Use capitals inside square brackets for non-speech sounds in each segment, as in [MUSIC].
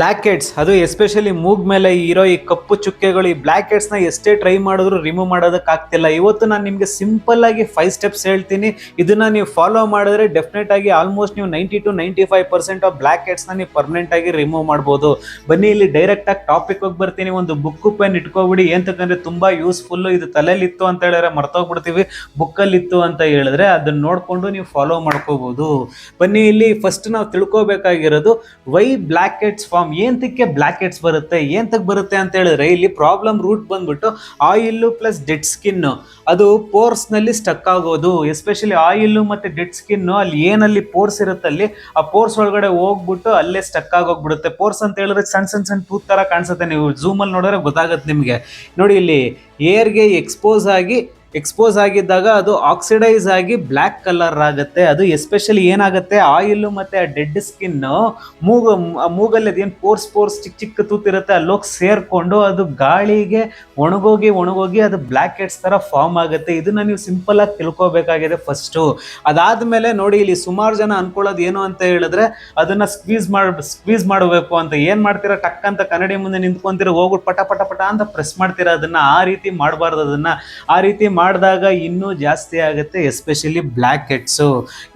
Black heads ಅದು especially ಮೂಗ್ ಮೇಲೆ ಇರೋ ಈ ಕಪ್ಪು ಚುಕ್ಕೆಗಳು, ಈ ಬ್ಲ್ಯಾಕ್ನ ಎಷ್ಟೇ ಟ್ರೈ ಮಾಡಿದ್ರು ರಿಮೂವ್ ಮಾಡೋದಕ್ಕೆ ಆಗ್ತಿಲ್ಲ ಇವತ್ತು ನಾನು ನಿಮಗೆ ಸಿಂಪಲ್ ಆಗಿ ಫೈವ್ ಸ್ಟೆಪ್ಸ್ ಹೇಳ್ತೀನಿ. ಇದನ್ನ ನೀವು ಫಾಲೋ ಮಾಡಿದ್ರೆ ಡೆಫಿನೆಟ್ ಆಗಿ ಆಲ್ಮೋಸ್ಟ್ ನೀವು ninety two ninety five percent of black ಹೆಡ್ಸ್ನ ನೀವು ಪರ್ಮನೆಂಟ್ ಆಗಿ ರಿಮೂವ್ ಮಾಡ್ಬೋದು. ಬನ್ನಿ, ಇಲ್ಲಿ ಡೈರೆಕ್ಟ್ ಆಗಿ ಟಾಪಿಕ್ ಹೋಗಿ ಬರ್ತೀನಿ. ಒಂದು ಬುಕ್ ಪೆನ್ ಇಟ್ಕೋಬಿಡಿ. ಏಂತಕ್ಕಂದ್ರೆ ತುಂಬಾ ಯೂಸ್ಫುಲ್ ಇದು ತಲೆಯಲ್ಲಿ ಇತ್ತು ಅಂತ ಹೇಳಿದ್ರೆ ಮರ್ತೋಗ್ಬಿಡ್ತೀವಿ. ಬುಕ್ಕಲ್ಲಿ ಇತ್ತು ಅಂತ ಹೇಳಿದ್ರೆ ಅದನ್ನ ನೋಡ್ಕೊಂಡು ನೀವು ಫಾಲೋ ಮಾಡ್ಕೋಬಹುದು ಬನ್ನಿ, ಇಲ್ಲಿ ಫಸ್ಟ್ ನಾವು ತಿಳ್ಕೊಬೇಕಾಗಿರೋದು ವೈ ಬ್ಲ್ಯಾಕ್ ಹೆಡ್ಸ್ ಫಾರ್ಮ್ ಏಂತಕ್ಕೆ ಬ್ಲ್ಯಾಕ್ ಬರುತ್ತೆ ಏಂತಕ್ಕೆ ಬರುತ್ತೆ ಅಂತ ಹೇಳಿದ್ರೆ, ಇಲ್ಲಿ ಪ್ರಾಬ್ಲಮ್ ರೂಟ್ ಬಂದ್ಬಿಟ್ಟು ಆಯಿಲ್ ಪ್ಲಸ್ ಡೆಡ್ ಸ್ಕಿನ್ ಅದು ಪೋರ್ಸ್ನಲ್ಲಿ ಸ್ಟಕ್ ಆಗೋದು ಎಸ್ಪೆಷಲಿ ಆಯಿಲ್ ಮತ್ತೆ ಡೆಡ್ ಸ್ಕಿನ್ ಅಲ್ಲಿ ಏನಲ್ಲಿ ಪೋರ್ಸ್ ಇರುತ್ತೆ ಅಲ್ಲಿ, ಆ ಪೋರ್ಸ್ ಒಳಗಡೆ ಹೋಗ್ಬಿಟ್ಟು ಅಲ್ಲೇ ಸ್ಟಕ್ ಆಗೋಗ್ಬಿಡುತ್ತೆ. ಪೋರ್ಸ್ ಅಂತ ಹೇಳಿದ್ರೆ ಸಣ್ಣ ಸಣ್ಣ ಸಣ್ಣ ಟೂತ್ ತರ ಕಾಣಿಸುತ್ತೆ, ನೀವು ಝೂಮ್ ಅಲ್ಲಿ ನೋಡಿದ್ರೆ ಗೊತ್ತಾಗುತ್ತೆ ನಿಮಗೆ. ನೋಡಿ ಇಲ್ಲಿ ಏರ್ಗೆ ಎಕ್ಸ್ಪೋಸ್ ಆಗಿ ಎಕ್ಸ್ಪೋಸ್ ಆಗಿದ್ದಾಗ ಅದು ಆಕ್ಸಿಡೈಸ್ ಆಗಿ ಬ್ಲ್ಯಾಕ್ ಕಲರ್ ಆಗುತ್ತೆ. ಅದು ಎಸ್ಪೆಷಲಿ ಏನಾಗುತ್ತೆ? ಆಯಿಲ್ ಮತ್ತೆ ಆ ಡೆಡ್ ಸ್ಕಿನ್ ಮೂಗು ಮೂಗಲ್ಲಿ ಅದೇನು ಪೋರ್ಸ್ ಪೋರ್ಸ್ ಚಿಕ್ಕ ಚಿಕ್ಕ ತೂತಿರುತ್ತೆ ಅಲ್ಲೋಗಿ ಸೇರ್ಕೊಂಡು ಅದು ಗಾಳಿಗೆ ಒಣಗೋಗಿ ಒಣಗೋಗಿ ಅದು ಬ್ಲ್ಯಾಕ್ ಹೆಡ್ಸ್ ತರ ಫಾರ್ಮ್ ಆಗುತ್ತೆ. ಇದನ್ನ ನೀವು ಸಿಂಪಲ್ ಆಗಿ ತಿಳ್ಕೊಬೇಕಾಗಿದೆ ಫಸ್ಟು ಅದಾದ್ಮೇಲೆ ನೋಡಿ, ಇಲ್ಲಿ ಸುಮಾರು ಜನ ಅನ್ಕೊಳ್ಳೋದು ಏನು ಅಂತ ಹೇಳಿದ್ರೆ, ಅದನ್ನ ಸ್ಕ್ವೀಸ್ ಮಾಡ್ ಸ್ಕ್ವೀಸ್ ಮಾಡಬೇಕು ಅಂತ. ಏನ್ ಮಾಡ್ತೀರಾ? ಟಕ್ ಅಂತ ಕನ್ನಡಿ ಮುಂದೆ ನಿಂತ್ಕೊಂತೀರ? ಹೋಗ್ಬಿಟ್ಟು ಪಟ ಪಟ ಪಟ ಅಂತ ಪ್ರೆಸ್ ಮಾಡ್ತೀರಾ? ಅದನ್ನ ಆ ರೀತಿ ಮಾಡಬಾರ್ದು ಅದನ್ನ. ಆ ರೀತಿ ಮಾಡಿದಾಗ ಇನ್ನೂ ಜಾಸ್ತಿ ಆಗುತ್ತೆ ಎಸ್ಪೆಷಲಿ ಬ್ಲ್ಯಾಕ್ ಹೆಡ್ಸು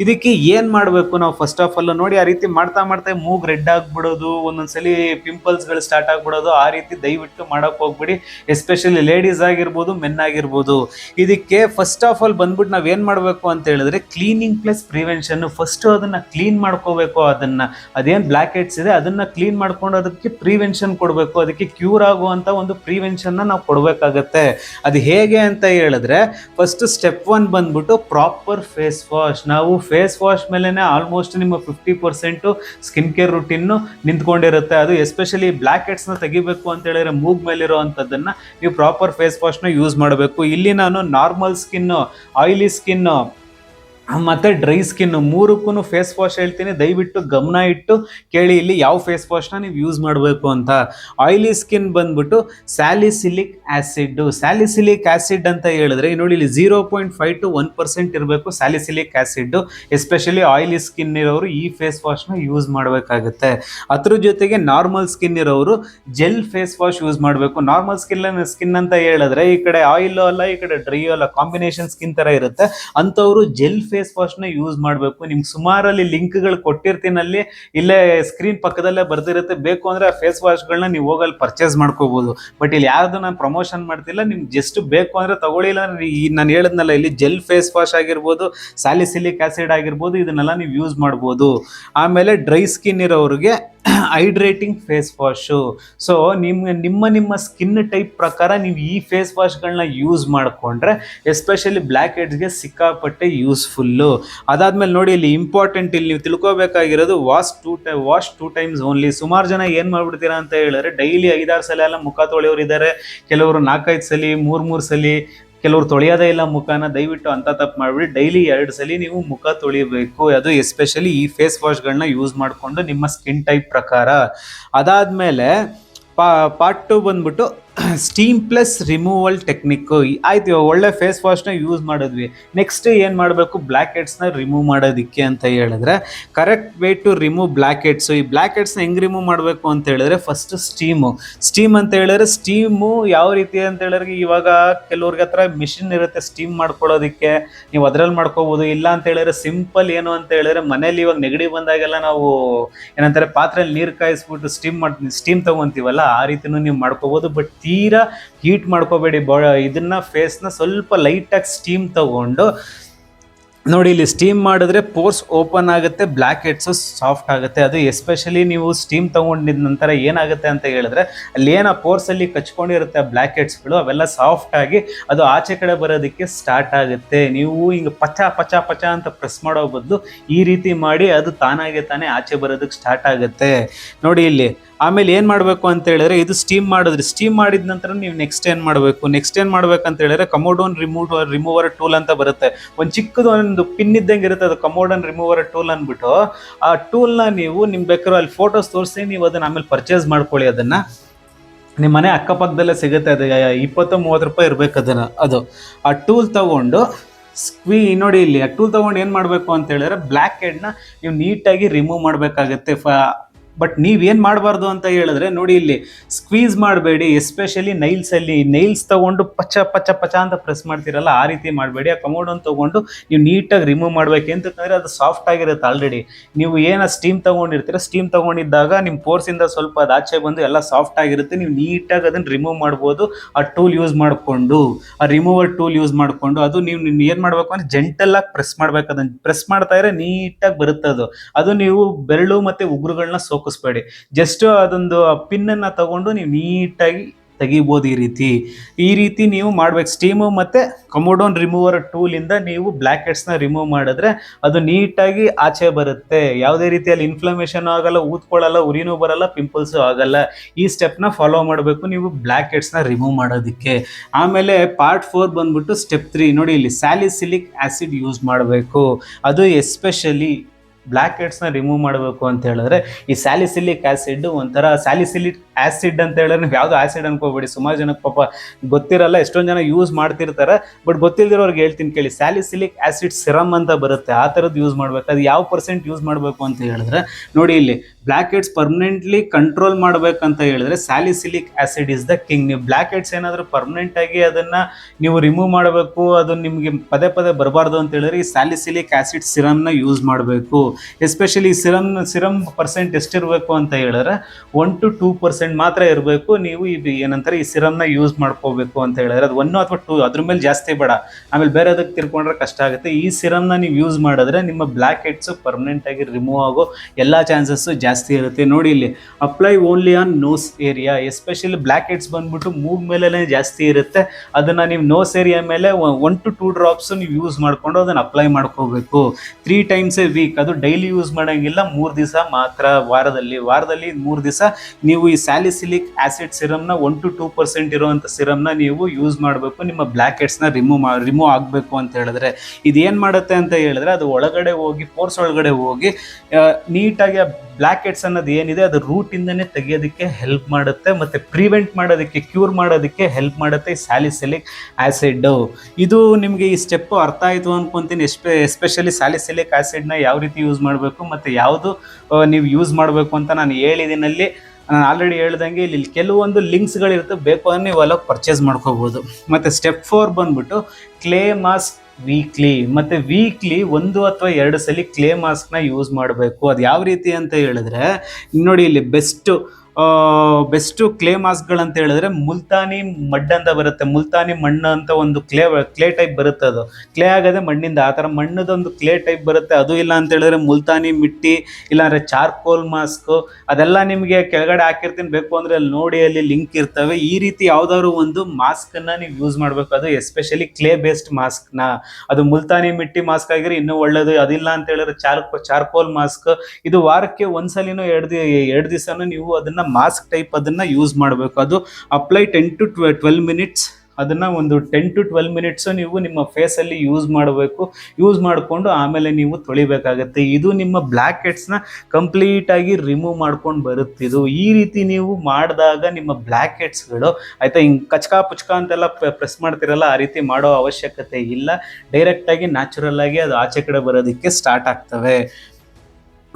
ಇದಕ್ಕೆ ಏನು ಮಾಡಬೇಕು ನಾವು ಫಸ್ಟ್ ಆಫ್ ಆಲ್ ನೋಡಿ, ಆ ರೀತಿ ಮಾಡ್ತಾ ಮಾಡ್ತಾ ಮೂಗ್ ರೆಡ್ ಆಗಿಬಿಡೋದು, ಒಂದೊಂದ್ಸಲಿ ಪಿಂಪಲ್ಸ್ಗಳು ಸ್ಟಾರ್ಟ್ ಆಗಿಬಿಡೋದು, ಆ ರೀತಿ ದಯವಿಟ್ಟು ಮಾಡೋಕ್ಕೆ ಹೋಗ್ಬಿಡಿ. ಎಸ್ಪೆಷಲಿ ಲೇಡೀಸ್ ಆಗಿರ್ಬೋದು ಮೆನ್ ಆಗಿರ್ಬೋದು. ಇದಕ್ಕೆ ಫಸ್ಟ್ ಆಫ್ ಆಲ್ ಬಂದ್ಬಿಟ್ಟು ನಾವು ಏನು ಮಾಡಬೇಕು ಅಂತ ಹೇಳಿದ್ರೆ ಕ್ಲೀನಿಂಗ್ ಪ್ಲಸ್ ಪ್ರಿವೆನ್ಷನ್ ಫಸ್ಟು ಅದನ್ನು ಕ್ಲೀನ್ ಮಾಡ್ಕೋಬೇಕು, ಅದನ್ನು. ಅದೇನು ಬ್ಲ್ಯಾಕ್ ಹೆಡ್ಸ್ ಇದೆ, ಅದನ್ನು ಕ್ಲೀನ್ ಮಾಡ್ಕೊಂಡು ಅದಕ್ಕೆ ಪ್ರಿವೆನ್ಷನ್ ಕೊಡಬೇಕು. ಅದಕ್ಕೆ ಕ್ಯೂರ್ ಆಗುವಂಥ ಒಂದು ಪ್ರಿವೆನ್ಷನ್ನ ನಾವು ಕೊಡಬೇಕಾಗತ್ತೆ. ಅದು ಹೇಗೆ ಅಂತ ಹೇಳಿದ್ರೆ ಫಸ್ಟ್ ಸ್ಟೆಪ್ ಒನ್ ಬಂದ್ಬಿಟ್ಟು ಪ್ರಾಪರ್ ಫೇಸ್ ವಾಶ್ ನಾವು ಫೇಸ್ ವಾಶ್ ಮೇಲೇ ಆಲ್ಮೋಸ್ಟ್ ನಿಮ್ಮ fifty percent skin care routine ನಿಂತ್ಕೊಂಡಿರುತ್ತೆ. ಅದು ಎಸ್ಪೆಷಲಿ ಬ್ಲ್ಯಾಕ್ ಹೆಡ್ಸ್ನ ತೆಗಿಬೇಕು ಅಂತ ಹೇಳಿದ್ರೆ ಮೂಗ್ ಮೇಲಿರೋ ಅಂಥದ್ದನ್ನು ನೀವು ಪ್ರಾಪರ್ ಫೇಸ್ ವಾಶ್ನ ಯೂಸ್ ಮಾಡಬೇಕು. ಇಲ್ಲಿ ನಾನು ನಾರ್ಮಲ್ ಸ್ಕಿನ್ನು ಆಯಿಲಿ ಸ್ಕಿನ್ ಮತ್ತೆ ಡ್ರೈ ಸ್ಕಿನ್ ಮೂರಕ್ಕೂ ಫೇಸ್ ವಾಶ್ ಹೇಳ್ತೀನಿ. ದಯವಿಟ್ಟು ಗಮನ ಇಟ್ಟು ಕೇಳಿ ಇಲ್ಲಿ ಯಾವ ಫೇಸ್ ವಾಶ್ನ ನೀವು ಯೂಸ್ ಮಾಡಬೇಕು ಅಂತ. ಆಯಿಲಿ ಸ್ಕಿನ್ ಬಂದ್ಬಿಟ್ಟು ಸ್ಯಾಲಿಸಿಲಿಕ್ ಆಸಿಡ್ ಸ್ಯಾಲಿಸಿಲಿಕ್ ಆಸಿಡ್ ಅಂತ ಹೇಳಿದ್ರೆ ನೋಡಿ ಇಲ್ಲಿ zero point five to one percent ಇರಬೇಕು salicylic acid especially oily skin ಇರೋರು ಈ ಫೇಸ್ ವಾಶ್ನ ಯೂಸ್ ಮಾಡಬೇಕಾಗುತ್ತೆ. ಅದ್ರ ಜೊತೆಗೆ ನಾರ್ಮಲ್ ಸ್ಕಿನ್ ಇರೋರು ಜೆಲ್ ಫೇಸ್ ವಾಶ್ ಯೂಸ್ ಮಾಡಬೇಕು. ನಾರ್ಮಲ್ ಸ್ಕಿನ್ ಸ್ಕಿನ್ ಅಂತ ಹೇಳಿದ್ರೆ, ಈ ಕಡೆ ಆಯಿಲ್ ಅಲ್ಲ, ಈ ಕಡೆ ಡ್ರೈ ಅಲ್ಲ ಕಾಂಬಿನೇಷನ್ ಸ್ಕಿನ್ ತರ ಇರುತ್ತೆ. ಅಂಥವರು ಜೆಲ್ ಫೇಸ್ ವಾಶ್ನ ಯೂಸ್ ಮಾಡಬೇಕು. ನಿಮ್ಗೆ ಸುಮಾರಲ್ಲಿ ಲಿಂಕ್ಗಳು ಕೊಟ್ಟಿರ್ತೀನಿ ಅಲ್ಲಿ. ಇಲ್ಲೇ ಸ್ಕ್ರೀನ್ ಪಕ್ಕದಲ್ಲೇ ಬರ್ದಿರುತ್ತೆ. ಬೇಕು ಅಂದ್ರೆ ಆ ಫೇಸ್ ವಾಶ್ಗಳನ್ನ ನೀವು ಹೋಗಲ್ಲಿ ಪರ್ಚೇಸ್ ಮಾಡ್ಕೋಬಹುದು ಬಟ್ ಇಲ್ಲಿ ಯಾವ್ದು ನಾನು ಪ್ರಮೋಷನ್ ಮಾಡ್ತಿಲ್ಲ, ನಿಮ್ಗೆ ಜಸ್ಟ್ ಬೇಕು ಅಂದ್ರೆ ತಗೊಳ್ಳಿ. ಈ ನಾನು ಹೇಳಿದ್ನಲ್ಲ, ಇಲ್ಲಿ ಜೆಲ್ ಫೇಸ್ ವಾಶ್ ಆಗಿರ್ಬೋದು ಸ್ಯಾಲಿಸಿಲಿಕ್ ಆಸಿಡ್ ಆಗಿರ್ಬೋದು, ಇದನ್ನೆಲ್ಲ ನೀವು ಯೂಸ್ ಮಾಡ್ಬೋದು. ಆಮೇಲೆ ಡ್ರೈ ಸ್ಕಿನ್ ಇರೋರಿಗೆ [CLEARS THROAT] ಹೈಡ್ರೇಟಿಂಗ್ ಫೇಸ್ ವಾಶು. ಸೊ ನಿಮ್ಮ ನಿಮ್ಮ ನಿಮ್ಮ ಸ್ಕಿನ್ ಟೈಪ್ ಪ್ರಕಾರ ನೀವು ಈ ಫೇಸ್ ವಾಶ್ಗಳನ್ನ ಯೂಸ್ ಮಾಡಿಕೊಂಡ್ರೆ ಎಸ್ಪೆಷಲಿ ಬ್ಲ್ಯಾಕ್ ಹೆಡ್ಸ್ಗೆ ಸಿಕ್ಕಾಪಟ್ಟೆ ಯೂಸ್ಫುಲ್ಲು ಅದಾದಮೇಲೆ ನೋಡಿ, ಇಲ್ಲಿ ಇಂಪಾರ್ಟೆಂಟ್ ಇಲ್ಲಿ ನೀವು ತಿಳ್ಕೊಬೇಕಾಗಿರೋದು wash two tie wash two times only ಸುಮಾರು ಜನ ಏನು ಮಾಡ್ಬಿಡ್ತೀರಾ ಅಂತ ಹೇಳಿದ್ರೆ ಡೈಲಿ ಐದಾರು ಸಲ ಎಲ್ಲ ಮುಖ ತೊಳೆಯೋರು ಇದ್ದಾರೆ ಕೆಲವರು ನಾಲ್ಕೈದು ಸಲ, ಮೂರು ಮೂರು ಸಲ ಕೆಲವರು ತೊಳೆಯೋದೇ ಇಲ್ಲ ಮುಖನ, ದಯವಿಟ್ಟು ಅಂತ ತಪ್ಪು ಮಾಡಿಬಿಡಿ. ಡೈಲಿ ಎರಡು ಸಲ ನೀವು ಮುಖ ತೊಳಿಬೇಕು. ಅದು ಎಸ್ಪೆಷಲಿ ಈ ಫೇಸ್ ವಾಶ್ಗಳನ್ನ ಯೂಸ್ ಮಾಡಿಕೊಂಡು ನಿಮ್ಮ ಸ್ಕಿನ್ ಟೈಪ್ ಪ್ರಕಾರ. ಅದಾದಮೇಲೆ ಪಾ ಪಾರ್ಟ್ ಟು ಬಂದ್ಬಿಟ್ಟು ಸ್ಟೀಮ್ ಪ್ಲಸ್ ರಿಮೂವಲ್ ಟೆಕ್ನಿಕ್ಕು ಆಯ್ತು, ಇವಾಗ ಒಳ್ಳೆ ಫೇಸ್ ವಾಶ್ನ ಯೂಸ್ ಮಾಡಿದ್ವಿ. ನೆಕ್ಸ್ಟ್ ಏನು ಮಾಡಬೇಕು? ಬ್ಲ್ಯಾಕ್ ಹೆಡ್ಸ್ನ ರಿಮೂವ್ ಮಾಡೋದಕ್ಕೆ ಅಂತ ಹೇಳಿದ್ರೆ correct way to remove black heads ಈ ಬ್ಲ್ಯಾಕ್ ಹೆಡ್ಸ್ನ ಹೆಂಗೆ ರಿಮೂವ್ ಮಾಡಬೇಕು ಅಂತ ಹೇಳಿದ್ರೆ ಫಸ್ಟ್ ಸ್ಟೀಮು ಸ್ಟೀಮ್ ಅಂತ ಹೇಳಿದ್ರೆ ಸ್ಟೀಮು ಯಾವ ರೀತಿ ಅಂತ ಹೇಳಿದ್ರೆ, ಇವಾಗ ಕೆಲವ್ರಿಗೆ ಹತ್ರ ಮಿಷಿನ್ ಇರುತ್ತೆ ಸ್ಟೀಮ್ ಮಾಡ್ಕೊಳ್ಳೋದಕ್ಕೆ. ನೀವು ಅದ್ರಲ್ಲಿ ಮಾಡ್ಕೋಬೋದು. ಇಲ್ಲ ಅಂತ ಹೇಳಿದ್ರೆ ಸಿಂಪಲ್ ಏನು ಅಂತ ಹೇಳಿದ್ರೆ, ಮನೇಲಿ ಇವಾಗ ನೆಗಡಿ ಬಂದಾಗೆಲ್ಲ ನಾವು ಏನಂತಾರೆ ಪಾತ್ರೆಯಲ್ಲಿ ನೀರು ಕಾಯಿಸ್ಬಿಟ್ಟು ಸ್ಟೀಮ್ ಮಾಡಿ ಸ್ಟೀಮ್ ತಗೊಂತೀವಲ್ಲ, ಆ ರೀತಿನೂ ನೀವು ಮಾಡ್ಕೋಬೋದು. ಬಟ್ ತೀರಾ ಹೀಟ್ ಮಾಡ್ಕೋಬೇಡಿ ಬಾ ಇದನ್ನ ಫೇಸ್ನ ಸ್ವಲ್ಪ ಲೈಟಾಗಿ ಸ್ಟೀಮ್ ತಗೊಂಡು ನೋಡಿ, ಇಲ್ಲಿ ಸ್ಟೀಮ್ ಮಾಡಿದ್ರೆ ಪೋರ್ಸ್ ಓಪನ್ ಆಗುತ್ತೆ ಬ್ಲ್ಯಾಕ್ ಹೆಡ್ಸು ಸಾಫ್ಟ್ ಆಗುತ್ತೆ. ಅದು ಎಸ್ಪೆಷಲಿ ನೀವು ಸ್ಟೀಮ್ ತಗೊಂಡಿದ ನಂತರ ಏನಾಗುತ್ತೆ ಅಂತ ಹೇಳಿದ್ರೆ, ಅಲ್ಲಿ ಏನು ಆ ಪೋರ್ಸ್ ಅಲ್ಲಿ ಕಚ್ಕೊಂಡಿರುತ್ತೆ ಆ ಬ್ಲ್ಯಾಕ್ ಹೆಡ್ಸ್ಗಳು ಅವೆಲ್ಲ ಸಾಫ್ಟ್ ಆಗಿ ಅದು ಆಚೆ ಕಡೆ ಬರೋದಕ್ಕೆ ಸ್ಟಾರ್ಟ್ ಆಗುತ್ತೆ. ನೀವು ಹಿಂಗೆ ಪಚ ಪಚ ಪಚ ಅಂತ ಪ್ರೆಸ್ ಮಾಡೋ ಬದಲು ಈ ರೀತಿ ಮಾಡಿ ಅದು ತಾನಾಗೆ ತಾನೇ ಆಚೆ ಬರೋದಕ್ಕೆ ಸ್ಟಾರ್ಟ್ ಆಗುತ್ತೆ. ನೋಡಿ, ಇಲ್ಲಿ ಆಮೇಲೆ ಏನು ಮಾಡಬೇಕು ಅಂತ ಹೇಳಿದ್ರೆ, ಇದು ಸ್ಟೀಮ್ ಮಾಡಿದ್ರೆ ಸ್ಟೀಮ್ ಮಾಡಿದ ನಂತರ ನೀವು ನೆಕ್ಸ್ಟ್ ಏನು ಮಾಡಬೇಕು? ನೆಕ್ಸ್ಟ್ ಏನು ಮಾಡ್ಬೇಕಂತ ಹೇಳಿದ್ರೆ ಕಮೋಡೋನ್ ರಿಮೂವ್ ರಿಮೂವರ್ ಟೂಲ್ ಅಂತ ಬರುತ್ತೆ. ಒಂದು ಚಿಕ್ಕದು ಒಂದು ಪಿನ್ ಇದ್ದಂಗೆ ಇರುತ್ತೆ, ಅದು ಕಮೋಡನ್ ರಿಮೂವರ್ ಟೂಲ್ ಅಂದ್ಬಿಟ್ಟು. ಆ ಟೂಲ್ನ ನೀವು ನಿಮ್ಗೆ ಬೇಕಾದ್ರೂ ಅಲ್ಲಿ ಫೋಟೋಸ್ ತೋರಿಸಿ, ನೀವು ಅದನ್ನ ಆಮೇಲೆ ಪರ್ಚೇಸ್ ಮಾಡ್ಕೊಳ್ಳಿ ಅದನ್ನ. ನಿಮ್ಮ ಮನೆ ಅಕ್ಕಪಕ್ಕದಲ್ಲೇ ಸಿಗುತ್ತೆ, ಅದು ಇಪ್ಪತ್ತು ಮೂವತ್ತು ರೂಪಾಯಿ ಇರ್ಬೇಕು ಅದನ್ನ, ಅದು. ಆ ಟೂಲ್ ತಗೊಂಡು ಸ್ಕ್ವೀ ನೋಡಿ ಇಲ್ಲಿ, ಆ ಟೂಲ್ ತಗೊಂಡು ಏನು ಮಾಡಬೇಕು ಅಂತ ಹೇಳಿದ್ರೆ ಬ್ಲ್ಯಾಕ್ ಹೆಡ್ನ ನೀವು ನೀಟಾಗಿ ರಿಮೂವ್ ಮಾಡಬೇಕಾಗುತ್ತೆ. ಫ ಬಟ್ ನೀವೇನು ಮಾಡಬಾರ್ದು ಅಂತ ಹೇಳಿದ್ರೆ, ನೋಡಿ ಇಲ್ಲಿ ಸ್ಕ್ವೀಸ್ ಮಾಡಬೇಡಿ ಎಸ್ಪೆಷಲಿ ನೈಲ್ಸಲ್ಲಿ ನೈಲ್ಸ್ ತಗೊಂಡು ಪಚ್ಚ ಪಚ್ಚ ಪಚ ಅಂತ ಪ್ರೆಸ್ ಮಾಡ್ತೀರಲ್ಲ, ಆ ರೀತಿ ಮಾಡಬೇಡಿ. ಆ ಕಮೋಡನ್ನು ತೊಗೊಂಡು ನೀವು ನೀಟಾಗಿ ರಿಮೂವ್ ಮಾಡಬೇಕು. ಎಂತಂದ್ರೆ ಅದು ಸಾಫ್ಟ್ ಆಗಿರುತ್ತೆ ಆಲ್ರೆಡಿ ನೀವು ಏನೋ ಸ್ಟೀಮ್ ತೊಗೊಂಡಿರ್ತೀರ ಸ್ಟೀಮ್ ತೊಗೊಂಡಿದ್ದಾಗ ನಿಮ್ಮ ಪೋರ್ಸಿಂದ ಸ್ವಲ್ಪ ಅದು ಆಚೆ ಬಂದು ಎಲ್ಲ ಸಾಫ್ಟ್ ಆಗಿರುತ್ತೆ. ನೀವು ನೀಟಾಗಿ ಅದನ್ನು ರಿಮೂವ್ ಮಾಡ್ಬೋದು. ಆ ಟೂಲ್ ಯೂಸ್ ಮಾಡಿಕೊಂಡು, ಆ ರಿಮೂವರ್ ಟೂಲ್ ಯೂಸ್ ಮಾಡಿಕೊಂಡು, ಅದು ನೀವು ಏನು ಮಾಡಬೇಕು ಅಂದ್ರೆ ಜೆಂಟಲ್ಲಾಗಿ ಪ್ರೆಸ್ ಮಾಡಬೇಕು. ಅದನ್ನು ಪ್ರೆಸ್ ಮಾಡ್ತಾ ಇದ್ರೆ ನೀಟಾಗಿ ಬರುತ್ತೆ ಅದು. ಅದು ನೀವು ಬೆರಳು ಮತ್ತು ಉಗುರುಗಳನ್ನ ಸೋಕಿಸ್ಬೇಡಿ ಜಸ್ಟ್ ಅದೊಂದು ಪಿನ್ ಅನ್ನ ತಗೊಂಡು ನೀವು ನೀಟಾಗಿ ತೆಗಿಬೋದು ಈ ರೀತಿ. ಈ ರೀತಿ ನೀವು ಮಾಡ್ಬೇಕು. ಸ್ಟೀಮು ಮತ್ತೆ ಕಮೋಡೋನ್ ರಿಮೂವರ್ ಟೂಲ್ ಇಂದ ನೀವು ಬ್ಲ್ಯಾಕ್ನ ರಿಮೂವ್ ಮಾಡಿದ್ರೆ ಅದು ನೀಟಾಗಿ ಆಚೆ ಬರುತ್ತೆ. ಯಾವುದೇ ರೀತಿಯಲ್ಲಿ ಇನ್ಫ್ಲಮೇಷನ್ ಆಗಲ್ಲ, ಊದ್ಕೊಳ್ಳಲ್ಲ, ಉರಿನೂ ಬರಲ್ಲ ಪಿಂಪಲ್ಸು ಆಗಲ್ಲ. ಈ ಸ್ಟೆಪ್ನ ಫಾಲೋ ಮಾಡಬೇಕು ನೀವು ಬ್ಲ್ಯಾಕ್ನ ರಿಮೂವ್ ಮಾಡೋದಕ್ಕೆ. ಆಮೇಲೆ ಪಾರ್ಟ್ ಫೋರ್ ಬಂದ್ಬಿಟ್ಟು ಸ್ಟೆಪ್ ತ್ರೀ ನೋಡಿ ಇಲ್ಲಿ ಸ್ಯಾಲಿಸಿಲಿಕ್ ಆಸಿಡ್ ಯೂಸ್ ಮಾಡಬೇಕು. ಅದು ಎಸ್ಪೆಷಲಿ ಬ್ಲ್ಯಾಕ್ ಹೆಡ್ಸ್ನ ರಿಮೂವ್ ಮಾಡಬೇಕು ಅಂತ ಹೇಳಿದ್ರೆ ಈ ಸ್ಯಾಲಿಸಿಲಿಕ್ ಆಸಿಡ್ ಒಂಥರ ಸ್ಯಾಲಿಸಿಲಿಕ್ ಆಸಿಡ್ ಅಂತ ಹೇಳಿದ್ರೆ ನೀವು ಯಾವ್ದು ಆಸಿಡ್ ಅನ್ಕೋಬೇಡಿ. ಸುಮಾರು ಜನಕ್ಕೆ ಪಾಪ ಗೊತ್ತಿರಲ್ಲ, ಎಷ್ಟೊಂದು ಜನ ಯೂಸ್ ಮಾಡ್ತಿರ್ತಾರೆ ಬಟ್ ಗೊತ್ತಿಲ್ದಿರೋರ್ಗೆ ಹೇಳ್ತೀನಿ ಕೇಳಿ. ಸ್ಯಾಲಿಸಿಲಿಕ್ ಆಸಿಡ್ ಸಿರಮ್ ಅಂತ ಬರುತ್ತೆ, ಆ ಥರದ್ದು ಯೂಸ್ ಮಾಡ್ಬೇಕು. ಅದು ಯಾವ ಪರ್ಸೆಂಟ್ ಯೂಸ್ ಮಾಡಬೇಕು ಅಂತ ಹೇಳಿದ್ರೆ, ನೋಡಿ ಇಲ್ಲಿ ಬ್ಲ್ಯಾಕ್ ಹೆಡ್ಸ್ ಪರ್ಮನೆಂಟ್ಲಿ ಕಂಟ್ರೋಲ್ ಮಾಡ್ಬೇಕಂತ ಹೇಳಿದ್ರೆ salicylic acid is the king ನೀವು ಬ್ಲ್ಯಾಕ್ ಹೆಡ್ಸ್ ಏನಾದರೂ ಪರ್ಮನೆಂಟ್ ಆಗಿ ಅದನ್ನ ನೀವು ರಿಮೂವ್ ಮಾಡಬೇಕು, ಅದು ನಿಮಗೆ ಪದೇ ಪದೇ ಬರಬಾರ್ದು ಅಂತ ಹೇಳಿದ್ರೆ ಈ ಸ್ಯಾಲಿಸಿಲಿಕ್ ಆಸಿಡ್ ಸಿರಮ್ನ ಯೂಸ್ ಮಾಡಬೇಕು. ಎಸ್ಪೆಷಲಿ ಸಿರಮ್ ಸಿರಮ್ ಪರ್ಸೆಂಟ್ ಎಷ್ಟಿರಬೇಕು ಅಂತ ಹೇಳಿದ್ರೆ ಒನ್ ಟು ಟೂ ಪರ್ಸೆಂಟ್ ಮಾತ್ರ ಇರಬೇಕು, ನೀವು ಇದು ಏನಂತಾರೆ, ಈ ಸಿರಮ್ನ ಯೂಸ್ ಮಾಡ್ಕೋಬೇಕು ಅಂತ ಹೇಳಿದ್ರೆ ಅದು ಒನ್ ಅಥವಾ ಟೂ ಅದ್ರ ಮೇಲೆ ಜಾಸ್ತಿ ಬೇಡ. ಆಮೇಲೆ ಬೇರೆ ಅದಕ್ಕೆ ತಿರ್ಕೊಂಡ್ರೆ ಕಷ್ಟ ಆಗುತ್ತೆ. ಈ ಸಿರಮ್ನ ನೀವು ಯೂಸ್ ಮಾಡಿದ್ರೆ ನಿಮ್ಮ ಬ್ಲ್ಯಾಕ್ ಹೆಡ್ಸು ಪರ್ಮನೆಂಟ್ ಆಗಿ ರಿಮೂವ್ ಆಗೋ ಎಲ್ಲ ಚಾನ್ಸಸ್ಸು ಜಾಸ್ತಿ ಇರುತ್ತೆ. ನೋಡಿ ಇಲ್ಲಿ apply only on nose area especially black heads ಬಂದ್ಬಿಟ್ಟು ಮೂಗ್ ಮೇಲೆನೇ ಜಾಸ್ತಿ ಇರುತ್ತೆ. ಅದನ್ನ ನೀವು ನೋಸ್ ಏರಿಯಾ ಮೇಲೆ ಒನ್ ಟು ಟೂ ಡ್ರಾಪ್ಸ್ ನೀವು ಯೂಸ್ ಮಾಡ್ಕೊಂಡು ಅದನ್ನ ಅಪ್ಲೈ ಮಾಡ್ಕೋಬೇಕು. ತ್ರೀ ಟೈಮ್ಸ್ ಎ ವೀಕ್ ಅದು ಡೈಲಿ ಯೂಸ್ ಮಾಡಂಗಿಲ್ಲ. ಮೂರು ದಿವಸ ಮಾತ್ರ, ವಾರದಲ್ಲಿ ವಾರದಲ್ಲಿ ಮೂರು ದಿವಸ ನೀವು ಈ ಸ್ಯಾಲಿಸಿಲಿಕ್ ಆಸಿಡ್ ಸಿರಮ್ನ ಒನ್ ಟು ಟೂ ಪರ್ಸೆಂಟ್ ಇರುವಂಥ ಸಿರಮ್ನ ನೀವು ಯೂಸ್ ಮಾಡಬೇಕು. ನಿಮ್ಮ ಬ್ಲ್ಯಾಕೆಟ್ಸ್ನ ರಿಮೂವ್ ಮಾ, ರಿಮೂವ್ ಆಗಬೇಕು ಅಂತ ಹೇಳಿದ್ರೆ. ಇದೇನು ಮಾಡುತ್ತೆ ಅಂತ ಹೇಳಿದ್ರೆ ಅದು ಒಳಗಡೆ ಹೋಗಿ, ಪೋರ್ಸ್ ಒಳಗಡೆ ಹೋಗಿ ನೀಟಾಗಿ ಆ ಬ್ಲ್ಯಾಕ್ ಹೆಡ್ಸ್ ಅನ್ನೋದು ಏನಿದೆ ಅದು ರೂಟಿಂದನೇ ತೆಗೆಯೋದಕ್ಕೆ ಹೆಲ್ಪ್ ಮಾಡುತ್ತೆ ಮತ್ತು ಪ್ರಿವೆಂಟ್ ಮಾಡೋದಕ್ಕೆ ಕ್ಯೂರ್ ಮಾಡೋದಕ್ಕೆ ಹೆಲ್ಪ್ ಮಾಡುತ್ತೆ ಸ್ಯಾಲಿಸಿಲಿಕ್ ಆ್ಯಸಿಡ್ ಇದು ನಿಮಗೆ ಈ ಸ್ಟೆಪ್ಪು ಅರ್ಥ ಆಯಿತು ಅಂದ್ಕೊತೀನಿ ಎಸ್ಪೆ ಎಸ್ಪೆಷಲಿ ಸ್ಯಾಲಿಸಿಲಿಕ್ ಆ್ಯಸಿಡ್ನ ಯಾವ ರೀತಿ ಯೂಸ್ ಮಾಡಬೇಕು ಮತ್ತು ಯಾವುದು ನೀವು ಯೂಸ್ ಮಾಡಬೇಕು ಅಂತ ನಾನು ಹೇಳಿದಿನಲ್ಲಿ. ನಾನು ಆಲ್ರೆಡಿ ಹೇಳ್ದಂಗೆ ಇಲ್ಲಿ ಕೆಲವೊಂದು ಲಿಂಕ್ಸ್ಗಳಿರುತ್ತೆ ಬೇಕು ಅಂದರೆ ನೀವು ಅಲ್ಲೋಗಿ ಪರ್ಚೇಸ್ ಮಾಡ್ಕೋಬೋದು. ಮತ್ತು ಸ್ಟೆಪ್ ಫೋರ್ ಬಂದ್ಬಿಟ್ಟು ಕ್ಲೇ ಮಾಸ್ಕ್ ವೀಕ್ಲಿ ಮತ್ತು ವೀಕ್ಲಿ ಒಂದು ಅಥವಾ ಎರಡು ಸಲ ಕ್ಲೇ ಮಾಸ್ಕ್ನ ಯೂಸ್ ಮಾಡಬೇಕು. ಅದು ಯಾವ ರೀತಿ ಅಂತ ಹೇಳಿದ್ರೆ ನೋಡಿ ಇಲ್ಲಿ ಬೆಸ್ಟು ಬೆಸ್ಟು ಕ್ಲೇ ಮಾಸ್ಕ್ಗಳಂತ ಹೇಳಿದ್ರೆ ಮುಲ್ತಾನಿ ಮಡ್ ಅಂತ ಬರುತ್ತೆ. ಮುಲ್ತಾನಿ ಮಣ್ಣು ಅಂತ ಒಂದು ಕ್ಲೇ ಕ್ಲೇ ಟೈಪ್ ಬರುತ್ತೆ ಅದು. ಕ್ಲೇ ಆಗದೆ ಮಣ್ಣಿಂದ ಆ ಥರ ಮಣ್ಣದೊಂದು ಕ್ಲೇ ಟೈಪ್ ಬರುತ್ತೆ. ಅದು ಇಲ್ಲ ಅಂತ ಹೇಳಿದ್ರೆ ಮುಲ್ತಾನಿ ಮಿಟ್ಟಿ, ಇಲ್ಲಾಂದ್ರೆ ಚಾರ್ಕೋಲ್ ಮಾಸ್ಕ್ ಅದೆಲ್ಲ ನಿಮಗೆ ಕೆಳಗಡೆ ಹಾಕಿರ್ತೀನಿ. ಬೇಕು ಅಂದ್ರೆ ಅಲ್ಲಿ ನೋಡಿ, ಅಲ್ಲಿ ಲಿಂಕ್ ಇರ್ತವೆ. ಈ ರೀತಿ ಯಾವ್ದಾದ್ರು ಒಂದು ಮಾಸ್ಕ್ ಅನ್ನ ನೀವು ಯೂಸ್ ಮಾಡಬೇಕು. ಅದು ಎಸ್ಪೆಷಲಿ ಕ್ಲೇ ಬೇಸ್ಡ್ ಮಾಸ್ಕ್ನ. ಅದು ಮುಲ್ತಾನಿ ಮಿಟ್ಟಿ ಮಾಸ್ಕ್ ಆಗಿದ್ರೆ ಇನ್ನೂ ಒಳ್ಳೇದು. ಅದಿಲ್ಲ ಅಂತ ಹೇಳಿದ್ರೆ ಚಾರ್ಕೋ, ಚಾರ್ಕೋಲ್ ಮಾಸ್ಕ್ ಇದು ವಾರಕ್ಕೆ ಒಂದ್ಸಲಿನೂ ಎರಡು ಎರಡು ದಿವಸನೂ ನೀವು ಅದನ್ನ ಮಾಸ್ಕ್ ಟೈಪ್ ಅದನ್ನ ಯೂಸ್ ಮಾಡಬೇಕು. ಅದು apply ten to twelve minutes ಅದನ್ನ ಒಂದು ಟೆನ್ ಟು ಟ್ವೆಲ್ ಮಿನಿಟ್ಸ್ ನೀವು ನಿಮ್ಮ ಫೇಸಲ್ಲಿ ಯೂಸ್ ಮಾಡಬೇಕು. ಯೂಸ್ ಮಾಡಿಕೊಂಡು ಆಮೇಲೆ ನೀವು ತೊಳಿಬೇಕಾಗತ್ತೆ. ಇದು ನಿಮ್ಮ ಬ್ಲ್ಯಾಕ್ ಹೆಡ್ಸ್ನ ಕಂಪ್ಲೀಟಾಗಿ ರಿಮೂವ್ ಮಾಡ್ಕೊಂಡು ಬರುತ್ತೆ. ಇದು ಈ ರೀತಿ ನೀವು ಮಾಡಿದಾಗ ನಿಮ್ಮ ಬ್ಲ್ಯಾಕ್ ಹೆಡ್ಸ್ಗಳು ಆಯ್ತಾ ಹಿಂಗೆ ಕಚ್ಕಾ ಪುಚ್ಕ ಅಂತೆಲ್ಲ ಪ್ರೆಸ್ ಮಾಡ್ತಿರಲ್ಲ, ಆ ರೀತಿ ಮಾಡೋ ಅವಶ್ಯಕತೆ ಇಲ್ಲ. ಡೈರೆಕ್ಟಾಗಿ ನ್ಯಾಚುರಲ್ ಆಗಿ ಅದು ಆಚೆ ಕಡೆ ಬರೋದಕ್ಕೆ ಸ್ಟಾರ್ಟ್ ಆಗ್ತವೆ.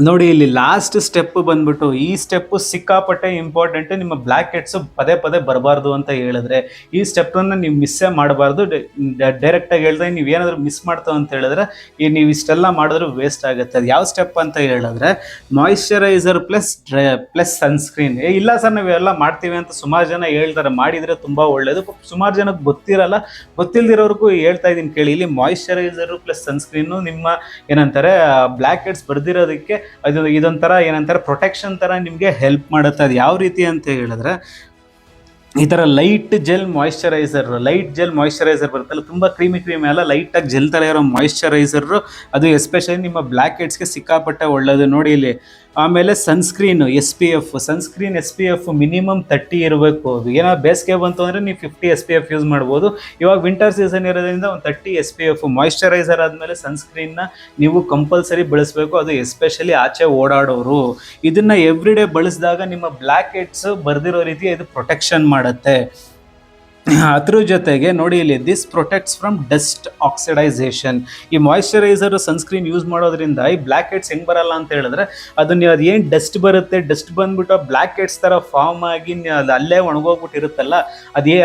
ನೋಡಿ, ಇಲ್ಲಿ ಲಾಸ್ಟ್ ಸ್ಟೆಪ್ ಬಂದ್ಬಿಟ್ಟು, ಈ ಸ್ಟೆಪ್ ಸಿಕ್ಕಾಪಟ್ಟೆ ಇಂಪಾರ್ಟೆಂಟ್ ನಿಮ್ಮ ಬ್ಲ್ಯಾಕ್ ಹೆಡ್ಸ್ ಪದೇ ಪದೇ ಬರಬಾರ್ದು ಅಂತ ಹೇಳಿದ್ರೆ, ಈ ಸ್ಟೆಪ್ ಅನ್ನ ನೀವು ಮಿಸ್ಸೇ ಮಾಡಬಾರ್ದು. ಡೈರೆಕ್ಟ್ ಆಗಿ ಹೇಳಿದ್ರೆ, ನೀವು ಏನಾದ್ರು ಮಿಸ್ ಮಾಡ್ತಾವ ಅಂತ ಹೇಳಿದ್ರೆ, ಈ ನೀವು ಇಷ್ಟೆಲ್ಲ ಮಾಡಿದ್ರು ವೇಸ್ಟ್ ಆಗುತ್ತೆ. ಅದು ಯಾವ ಸ್ಟೆಪ್ ಅಂತ ಹೇಳಿದ್ರೆ ಮಾಯಿಶ್ಚರೈಸರ್ ಪ್ಲಸ್ ಪ್ಲಸ್ ಸನ್ಸ್ಕ್ರೀನ್ ಇಲ್ಲ ಸರ್, ನಾವು ಎಲ್ಲ ಮಾಡ್ತೀವಿ ಅಂತ ಸುಮಾರು ಜನ ಹೇಳ್ತಾರೆ. ಮಾಡಿದ್ರೆ ತುಂಬಾ ಒಳ್ಳೇದು. ಸುಮಾರು ಜನಕ್ಕೆ ಗೊತ್ತಿರಲ್ಲ. ಗೊತ್ತಿಲ್ದಿರೋರ್ಗೂ ಹೇಳ್ತಾ ಇದೀನಿ ಕೇಳಿ. ಇಲ್ಲಿ ಮಾಯಿಶ್ಚರೈಸರ್ ಪ್ಲಸ್ ಸನ್ಸ್ಕ್ರೀನು ನಿಮ್ಮ ಏನಂತಾರೆ ಬ್ಲ್ಯಾಕ್ ಹೆಡ್ಸ್ ಬರ್ದಿರೋದಕ್ಕೆ ಅದು ಇದೊಂಥರ ಏನಂತಾರೆ ಪ್ರೊಟೆಕ್ಷನ್ ಥರ ನಿಮಗೆ ಹೆಲ್ಪ್ ಮಾಡುತ್ತೆ. ಅದು ಯಾವ ರೀತಿ ಅಂತ ಹೇಳಿದ್ರೆ, ಈ ಥರ light gel moisturiser light gel moisturiser ಬರುತ್ತಲ್ಲ, ತುಂಬ ಕ್ರೀಮಿ ಕ್ರೀಮಿ ಅಲ್ಲ ಲೈಟಾಗಿ ಜೆಲ್ ಥರ ಇರೋ ಮಾಯಿಶ್ಚರೈಸರು ಅದು ಎಸ್ಪೆಷಲಿ ನಿಮ್ಮ ಬ್ಲ್ಯಾಕ್ ಹೆಡ್ಸ್ಗೆ ಸಿಕ್ಕಾಪಟ್ಟೆ ಒಳ್ಳೆಯದು ನೋಡಿ ಇಲ್ಲಿ ಆಮೇಲೆ sunscreen S P F sunscreen S P F minimum thirty ಇರಬೇಕು ಏನೋ ಬೇಸಿಗೆ ಬಂತು ಅಂದರೆ ನೀವು fifty S P F use ಮಾಡ್ಬೋದು. ಇವಾಗ ವಿಂಟರ್ ಸೀಸನ್ ಇರೋದ್ರಿಂದ ಒಂದು thirty S P F moisturiser ಆದಮೇಲೆ ಸನ್ಸ್ಕ್ರೀನ್ನ ನೀವು ಕಂಪಲ್ಸರಿ ಬಳಸಬೇಕು. ಅದು ಎಸ್ಪೆಷಲಿ ಆಚೆ ಓಡಾಡೋರು. ಇದನ್ನು ಎವ್ರಿ ಡೇ ಬಳಸಿದಾಗ ನಿಮ್ಮ ಬ್ಲ್ಯಾಕ್ ಹೆಡ್ಸ್ ಬರ್ದಿರೋ ರೀತಿ ಇದು ಪ್ರೊಟೆಕ್ಷನ್ ಮಾಡುತ್ತೆ. [CLEARS THROAT] ಅದ್ರ ಜೊತೆಗೆ ನೋಡಿ ಇಲ್ಲಿ this protects from dust oxidisation ಈ ಮಾಯಿಶ್ಚರೈಸರ್ ಸನ್ಸ್ಕ್ರೀನ್ ಯೂಸ್ ಮಾಡೋದ್ರಿಂದ ಈ ಬ್ಲ್ಯಾಕ್ ಹೆಡ್ಸ್ ಹೆಂಗ್ ಬರಲ್ಲ ಅಂತ ಹೇಳಿದ್ರೆ, ಅದನ್ನ ಅದು ಏನು ಡಸ್ಟ್ ಬರುತ್ತೆ ಡಸ್ಟ್ ಬಂದ್ಬಿಟ್ಟು ಬ್ಲ್ಯಾಕ್ ಹೆಡ್ಸ್ ಥರ ಫಾರ್ಮ್ ಆಗಿ ಅದು ಅಲ್ಲೇ ಒಣಗೋಗ್ಬಿಟ್ಟಿರುತ್ತಲ್ಲ, ಅದೇ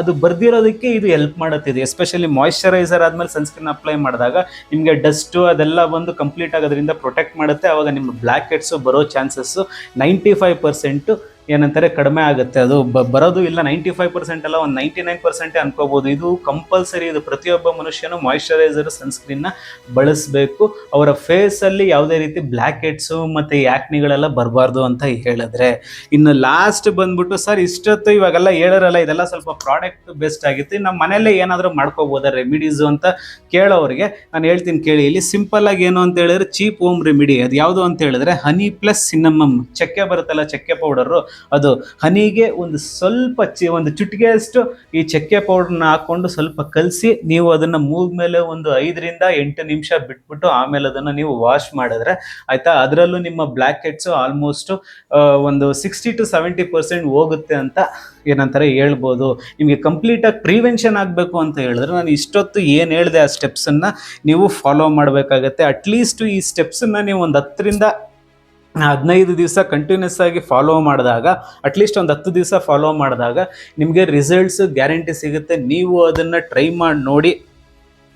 ಅದು ಬರ್ದಿರೋದಕ್ಕೆ ಇದು ಹೆಲ್ಪ್ ಮಾಡುತ್ತೆ. ಇದು ಎಸ್ಪೆಷಲಿ ಮಾಯಿಶ್ಚರೈಸರ್ ಆದಮೇಲೆ ಸನ್ಸ್ಕ್ರೀನ್ ಅಪ್ಲೈ ಮಾಡಿದಾಗ ನಿಮಗೆ ಡಸ್ಟು ಅದೆಲ್ಲ ಬಂದು ಕಂಪ್ಲೀಟ್ ಆಗೋದ್ರಿಂದ ಪ್ರೊಟೆಕ್ಟ್ ಮಾಡುತ್ತೆ. ಅವಾಗ ನಿಮ್ಮ ಬ್ಲ್ಯಾಕ್ ಹೆಡ್ಸು ಬರೋ ಚಾನ್ಸಸ್ಸು ನೈಂಟಿ ಫೈವ್ ಪರ್ಸೆಂಟು ಏನಂತಾರೆ, ಕಡಿಮೆ ಆಗುತ್ತೆ. ಅದು ಬರೋದು ಇಲ್ಲ ನೈಂಟಿ ಫೈವ್ ಪರ್ಸೆಂಟ್ ಅಲ್ಲ, ಒಂದು ನೈಂಟಿ ನೈನ್ ಪರ್ಸೆಂಟ್ ಅನ್ಕೋಬಹುದು ಇದು ಕಂಪಲ್ಸರಿ ಇದು ಪ್ರತಿಯೊಬ್ಬ ಮನುಷ್ಯನು ಮಾಯಿಶ್ಚರೈಸರ್ ಸನ್ಸ್ಕ್ರೀನ್ನ ಬಳಸಬೇಕು. ಅವರ ಫೇಸಲ್ಲಿ ಯಾವುದೇ ರೀತಿ ಬ್ಲ್ಯಾಕ್ ಹೆಡ್ಸು ಮತ್ತು ಯಾಕ್ನಿಗಳೆಲ್ಲ ಬರಬಾರ್ದು ಅಂತ ಹೇಳಿದ್ರೆ. ಇನ್ನು ಲಾಸ್ಟ್ ಬಂದ್ಬಿಟ್ಟು, ಸರ್, ಇಷ್ಟೊತ್ತು ಇವಾಗೆಲ್ಲ ಹೇಳಿರಲ್ಲ, ಇದೆಲ್ಲ ಸ್ವಲ್ಪ ಪ್ರಾಡಕ್ಟ್ ಬೆಸ್ಟ್ ಆಗಿತ್ತು. ನಮ್ಮ ಮನೆಯಲ್ಲೇ ಏನಾದರೂ ಮಾಡ್ಕೋಬೋದಾ ರೆಮಿಡೀಸು ಅಂತ ಕೇಳೋರಿಗೆ ನಾನು ಹೇಳ್ತೀನಿ ಕೇಳಿ. ಇಲ್ಲಿ ಸಿಂಪಲ್ ಆಗಿ ಏನು ಅಂತ ಹೇಳಿದ್ರೆ ಚೀಪ್ ಹೋಮ್ ರೆಮಿಡಿ ಅದು ಯಾವುದು ಅಂತ ಹೇಳಿದ್ರೆ ಹನಿ ಪ್ಲಸ್ ಸಿನ್ನಮಮ್ ಚಕ್ಕೆ ಬರುತ್ತಲ್ಲ, ಚಕ್ಕೆ ಪೌಡರು ಅದು ಹನಿಗೆ ಒಂದು ಸ್ವಲ್ಪ ಚಿ, ಒಂದು ಚುಟಿಗೆಯಷ್ಟು ಈ ಚಕ್ಕೆ ಪೌಡ್ರನ್ನ ಹಾಕ್ಕೊಂಡು ಸ್ವಲ್ಪ ಕಲಸಿ ನೀವು ಅದನ್ನು ಮೂಗ್ ಮೇಲೆ ಒಂದು ಐದರಿಂದ ಎಂಟು ನಿಮಿಷ ಬಿಟ್ಬಿಟ್ಟು ಆಮೇಲೆ ಅದನ್ನು ನೀವು ವಾಶ್ ಮಾಡಿದ್ರೆ ಆಯಿತಾ? ಅದರಲ್ಲೂ ನಿಮ್ಮ ಬ್ಲ್ಯಾಕ್ ಹೆಡ್ಸು ಆಲ್ಮೋಸ್ಟ್ ಒಂದು ಸಿಕ್ಸ್ಟಿ ಟು ಸೆವೆಂಟಿ ಪರ್ಸೆಂಟ್ ಹೋಗುತ್ತೆ ಅಂತ ಏನಂತಾರೆ ಹೇಳ್ಬೋದು. ನಿಮಗೆ ಕಂಪ್ಲೀಟಾಗಿ ಪ್ರಿವೆನ್ಷನ್ ಆಗಬೇಕು ಅಂತ ಹೇಳಿದ್ರೆ ನಾನು ಇಷ್ಟೊತ್ತು ಏನು ಹೇಳಿದೆ ಆ ಸ್ಟೆಪ್ಸನ್ನು ನೀವು ಫಾಲೋ ಮಾಡಬೇಕಾಗತ್ತೆ. ಅಟ್ಲೀಸ್ಟು ಈ ಸ್ಟೆಪ್ಸನ್ನು ನೀವು ಒಂದು ಹತ್ತರಿಂದ ಹದಿನೈದು ದಿವಸ ಕಂಟಿನ್ಯೂಸ್ ಆಗಿ ಫಾಲೋ ಮಾಡಿದಾಗ ಅಟ್ಲೀಸ್ಟ್ ಒಂದು ಹತ್ತು ದಿವಸ ಫಾಲೋ ಮಾಡಿದಾಗ, ನಿಮಗೆ ರಿಸಲ್ಟ್ಸ್ ಗ್ಯಾರಂಟಿ ಸಿಗುತ್ತೆ. ನೀವು ಅದನ್ನು ಟ್ರೈ ಮಾಡಿ ನೋಡಿ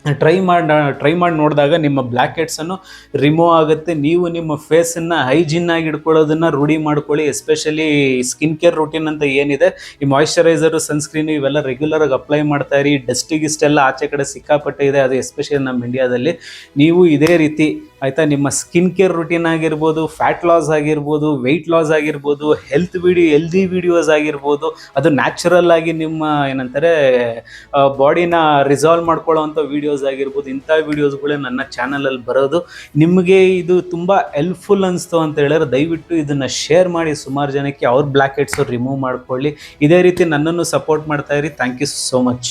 ಟ್ರೈ ಮಾಡಿ ಟ್ರೈ ಮಾಡಿ ನೋಡಿದಾಗ ನಿಮ್ಮ ಬ್ಲ್ಯಾಕೆಟ್ಸನ್ನು ರಿಮೂವ್ ಆಗುತ್ತೆ. ನೀವು ನಿಮ್ಮ ಫೇಸನ್ನು ಆಗಿ ಇಟ್ಕೊಳ್ಳೋದನ್ನು ರೂಢಿ ಮಾಡ್ಕೊಳ್ಳಿ. ಎಸ್ಪೆಷಲಿ ಸ್ಕಿನ್ ಕೇರ್ ರೂಟೀನ್ ಅಂತ ಏನಿದೆ, ಈ ಮಾಯಿಶ್ಚರೈಸರು ಸನ್ಸ್ಕ್ರೀನು ಇವೆಲ್ಲ ರೆಗ್ಯುಲರ್ ಆಗಿ ಅಪ್ಲೈ ಮಾಡ್ತಾ ಇರಿ. ಡಸ್ಟ್ ಗಿಸ್ಟೆಲ್ಲ ಆಚೆ ಕಡೆ ಸಿಕ್ಕಾಪಟ್ಟೆ ಇದೆ. ಅದು ಎಸ್ಪೆಷಲಿ ನಮ್ಮ ಇಂಡಿಯಾದಲ್ಲಿ ನೀವು ಇದೇ ರೀತಿ ಆಯಿತಾ, ನಿಮ್ಮ ಸ್ಕಿನ್ ಕೇರ್ ರುಟೀನ್ ಆಗಿರ್ಬೋದು ಫ್ಯಾಟ್ ಲಾಸ್ ಆಗಿರ್ಬೋದು ವೆಯ್ಟ್ ಲಾಸ್ ಆಗಿರ್ಬೋದು ಹೆಲ್ತ್ ವಿಡಿಯೋ ಹೆಲ್ದಿ ವಿಡಿಯೋಸ್ ಆಗಿರ್ಬೋದು, ಅದು ನ್ಯಾಚುರಲ್ ಆಗಿ ನಿಮ್ಮ, ಏನಂತಾರೆ ಬಾಡಿನ ರಿಸಾಲ್ವ್ ಮಾಡ್ಕೊಳ್ಳೋವಂಥ ವಿಡಿಯೋಸ್ ಆಗಿರ್ಬೋದು, ಇಂಥ ವೀಡಿಯೋಸ್ಗಳೇ ನನ್ನ ಚಾನಲಲ್ಲಿ ಬರೋದು. ನಿಮಗೆ ಇದು ತುಂಬ ಹೆಲ್ಪ್ಫುಲ್ ಅನಿಸ್ತು ಅಂತ ಹೇಳಿದ್ರೆ ದಯವಿಟ್ಟು ಇದನ್ನು ಶೇರ್ ಮಾಡಿ, ಸುಮಾರು ಜನಕ್ಕೆ ಅವ್ರ ಬ್ಲ್ಯಾಕ್ ಹೆಡ್ಸು ರಿಮೂವ್ ಮಾಡ್ಕೊಳ್ಳಿ. ಇದೇ ರೀತಿ ನನ್ನನ್ನು ಸಪೋರ್ಟ್ ಮಾಡ್ತಾ ಇರಿ. Thank you so much